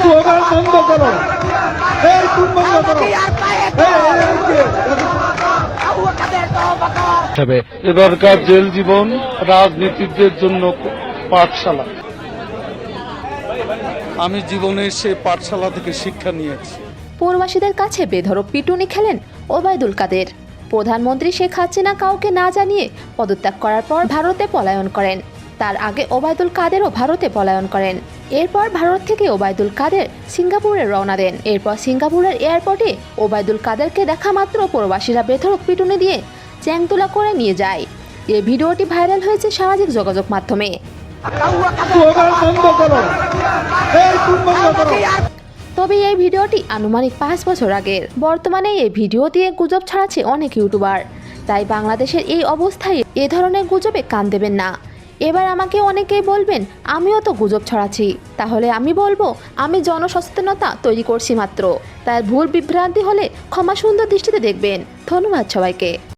Slogan বন্ধ করো। এই তুমি বন্ধ করো। এই, এই, এই, এবারকার জেল জীবন রাজনীতিকদের জন্য পাঠশালা। আমি জীবনে সে পাঠশালা থেকে শিক্ষা নিয়েছি। পৌরবাসীদের কাছে বেধড়ক পিটুনি খেলেন ওবায়দুল কাদের। প্রধানমন্ত্রী শেখ হাসিনা কাউকে না জানিয়ে পদত্যাগ করার পর ভারতে পলায়ন করেন। তার আগে ওবায়দুল কাদেরও ভারতে পলায়ন করেন। এরপর ভারত থেকে ওবায়দুল কাদের সিঙ্গাপুরে রওনা দেন। এরপর সিঙ্গাপুরের এয়ারপোর্টে ওবায়দুল কাদেরকে দেখা মাত্র প্রবাসীরা বেধড়ক পিটুনি দিয়ে চ্যাংতুলা করে নিয়ে যায়। এই ভিডিওটি ভাইরাল হয়েছে সামাজিক যোগাযোগ মাধ্যমে। তবে এই ভিডিওটি আনুমানিক পাঁচ বছর আগের। বর্তমানে এই ভিডিও দিয়ে গুজব ছড়াচ্ছে অনেক ইউটিউবার। তাই বাংলাদেশের এই অবস্থায় এ ধরনের গুজবে কান দেবেন না। এবার আমাকে অনেকেই বলবেন, আমিও তো গুজব ছড়াচ্ছি। তাহলে আমি বলব, আমি জনসচেতনতা তৈরি করছি মাত্র। তার ভুল বিভ্রান্তি হলে ক্ষমা সুন্দর দৃষ্টিতে দেখবেন। ধন্যবাদ সবাইকে।